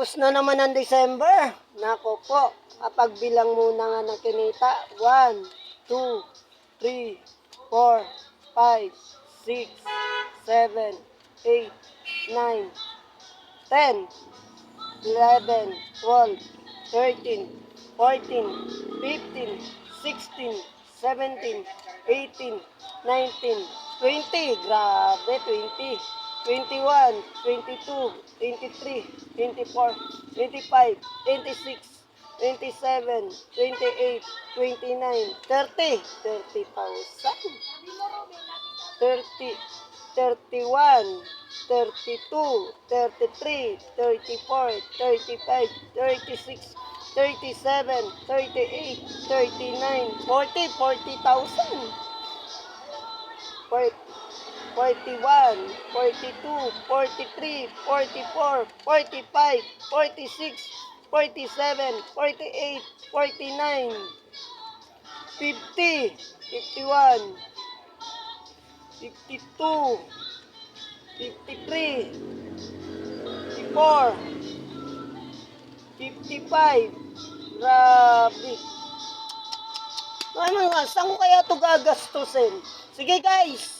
Tapos na naman ang December. Nako po, kapagbilang muna nga ng kinita. 1, 2, 3, 4, 5, 6, 7, 8, 9, 10, 11, 12, 13, 14, 15, 16, 17, 18, 19, 20. Grabe, 20. 21, 22, 23, 24, 25, 26, 27, 28, 29, 30. 30,000. 30, 31, 32, 33, 34, 35, 36, 37, 38, 39, 40, 40,000. 40, 41, 42, 43, 44, 45, 46, 47, 48, 49, 50, 51, 52, 53, 54, 55, grabe. Ano nga, saan kaya ito gagastusin? Sige guys,